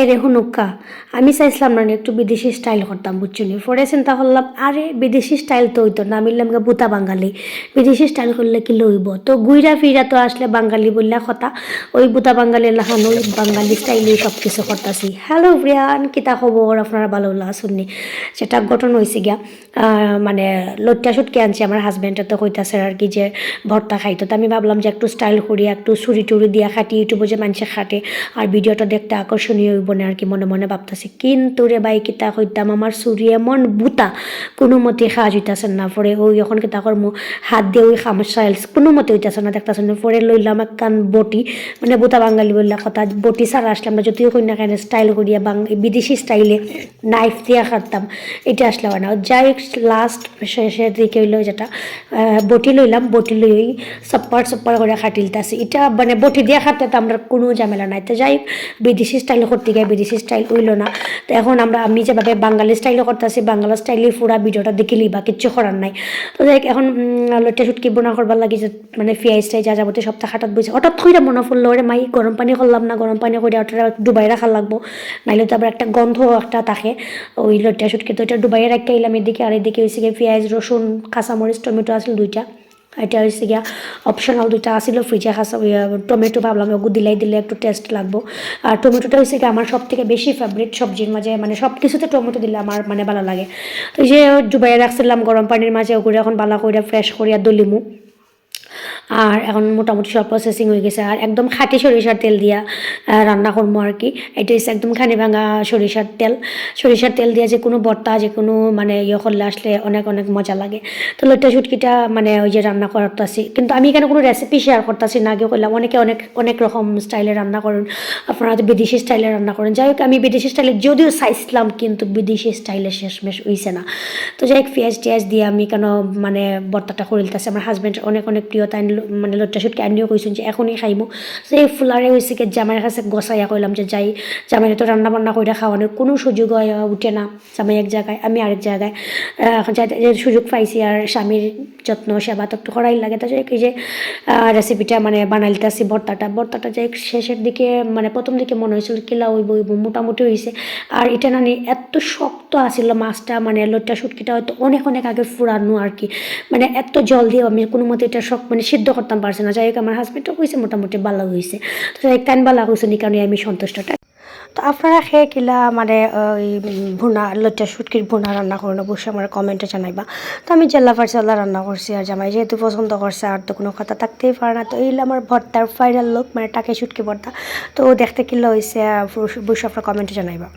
এরে হুনুকা আমি চাইছিলাম না একটু বিদেশি স্টাইল করতাম, বুঝছ নি? পরে চিন্তা করলাম আরে বিদেশি স্টাইল তো হইতো না, আমি বললাম গা বুতা বাঙালি। বিদেশি স্টাইল করলে কি লইব? তো গুইরা ফিরা তো আসলে বাঙালি বললা কথা, ওই বুতা বাঙালি, লাহান, ওই বাঙালি স্টাইলে সব কিছু করতেছি। হ্যালো ব্রিয়ান কিতা খবর? আপনারা ভালো শুননি সেটা গঠন হয়েছে গিয়া মানে লট্টা সুটকে আনছি, আমার হাজব্যান্ডে তো কইতাছে আর কি যে ভর্তা খাইতো। তো আমি ভাবলাম যে একটু স্টাইল করি, একটু ছুরি টুরি দিয়া খাটি, ইউটিউবে যে মানুষে খাটে, আর ভিডিওটা দেখতে আকর্ষণীয় হইব না আর কি মনে মনে ভাবতেছি, কিন্তু রে বাই কিতা কইতাম? আমার ছুরি এমন বুতা। কোনো মতে হইতাছে না, পরে ওই এখন কিতা করম? হাত দিয়ে ওই খাম স্টাইলস কোনো মতে হইতাছে না, দেখতেছে না, পরে লইলাম একখান বটি মানে বুতা বাঙালি বললা কথা বটি ছাড়া আসলাম না, যদিও কই না কেন, স্টাইল করিয়া বাং, বিদেশি স্টাইলে নাইফ দিয়া খাটতাম এটা আসলে হয় না। যাই লাস্ট শেষের দিকে হইল যেটা বটি লইলাম, বটি লই সপ্পার সপ্পার করে খাটিলতাছি। এটা মানে বটি দিয়া খাটতে তো আমরা কোনো ঝামেলা নাই। তো যাই বিদেশি স্টাইল করতে গিয়ে বিদেশি স্টাইল হইল না। তো এখন আমরা আমি যেভাবে বাঙালি স্টাইলও করতেছি বাংলা স্টাইলে পুরা ভিডিওটা দেখিলি বা কিচ্ছু করার নাই। তো হোক, এখন লটে সুটকি বোনা করবার লাগি মানে ফিয়াইজ টাই যা যাবতীয় সপ্তাহ হাটাত বুঝে হঠাৎ কইরা মনে পড়ল ওরে মাই গরম পানি করলাম না গরম পানি করে ওটা ডুবাই রাখা লাগবো। নাইলে তো আবার একটা গন্ধ একটা থাকে ওই লটে সুটকি তো এটা ডুবাই রাখতে এলাম এদিকে আর এদিকে হয়েছে গিয়ে পেঁয়াজ রসুন কাঁচামরিচ টমেটো আসলে দুইটা। এটা হয়েছে গিয়া অপশনাল দুইটা আসিল ফ্রিজে খাসা টমেটো ভাবলাম, ওগু দিলাই দিলে একটু টেস্ট লাগবো। আর টমেটোটা হয়েছে গিয়ে আমার সব থেকে বেশি ফেভারিট সবজির মাঝে মানে সব কিছুতে টমেটো দিলে আমার মানে ভালো লাগে। তো যে ডুবাইয়া রাখছিলাম গরম পানির মাঝে, ওগুলো এখন ভালো করে ফ্রেশ করিয়া দলিমু। আর এখন মোটামুটি সব প্রসেসিং হয়ে গেছে। আর একদম খাঁটি সরিষার তেল দিয়া রান্না করব আর কি। এটা হচ্ছে একদম খানি ভাঙা সরিষার তেল। সরিষার তেল দিয়ে যে কোনো ভর্তা যে কোনো মানে ইয়ে করলে আসলে অনেক অনেক মজা লাগে। তো লইটা শুটকিটা মানে ওই যে রান্না করতেছি কিন্তু আমি এখানে কোনো রেসিপি শেয়ার করতেছি না, আগে করলাম। অনেকে অনেক অনেক রকম স্টাইলে রান্না করেন। আপনারা হয়তো বিদেশি স্টাইলে রান্না করেন। যাই হোক, আমি বিদেশি স্টাইলে যদিও চাইছিলাম, কিন্তু বিদেশি স্টাইলে শেষমেশ হইছে না। তো যাই হোক পেঁয়াজ টিয়াজ দিয়ে আমি কেন মানে ভর্তাটা করিলতেছি আমার হাজব্যান্ড অনেক অনেক প্রিয়, তাই মানে লট্টা শুটকি আনিও কইছেন যে এখনই খাইব তো এই ফুলারে হয়েছে কি জামাইয়ের কাছে গসাইয়া কইলাম যে যাই জামাইয়ের তো রান্না বান্না করে খাওয়ানোর কোনো সুযোগ উঠে না। জামাই এক জায়গায় আমি আরেক জায়গায় যে সুযোগ পাইছি আর স্বামীর যত্ন সেবা তো একটু করাই লাগে। তো এই যে রেসিপিটা মানে বানাইতেছি ভর্তাটা ভর্তাটা যাই শেষের দিকে মানে প্রথম দিকে মনে হয়েছিল কিলা ওই বই মোটামুটি হয়েছে আর এটা নানি এত শক্ত আছিল মাছটা মানে লোটটা শুটকিটা হয়তো অনেক অনেক আগে ফুরানো আর কি। মানে এত জল দিয়ে আমি কোনো মতে এটা শখ মানে সিদ্ধ করতাম, পারছি না। যাই হোক, আমার হাজব্যান্ডও কইছে, মোটামুটি ভালো হয়েছে তো যাই কান ভালো হয়েছে নি? কারণে আমি সন্তুষ্টটা তো আপনারা খেয়ে কিলা মানে ওই ভুনা, লজ্জা শুটকির ভুনা রান্না করেন, অবশ্যই আমার কমেন্টে জানাইবা। তো আমি জেল্লা ফারসাল্লা রান্না করছি আর জামাই যেহেতু পছন্দ করছে, আর তো কোনো কথা থাকতেই পারে না। তো এই হলো আমার ভর্তার ফাইনাল লোক মানে টাকে শুটকি ভর্তা। তো দেখতে কিলা হয়েছে অবশ্যই আপনার কমেন্টে জানাইবা।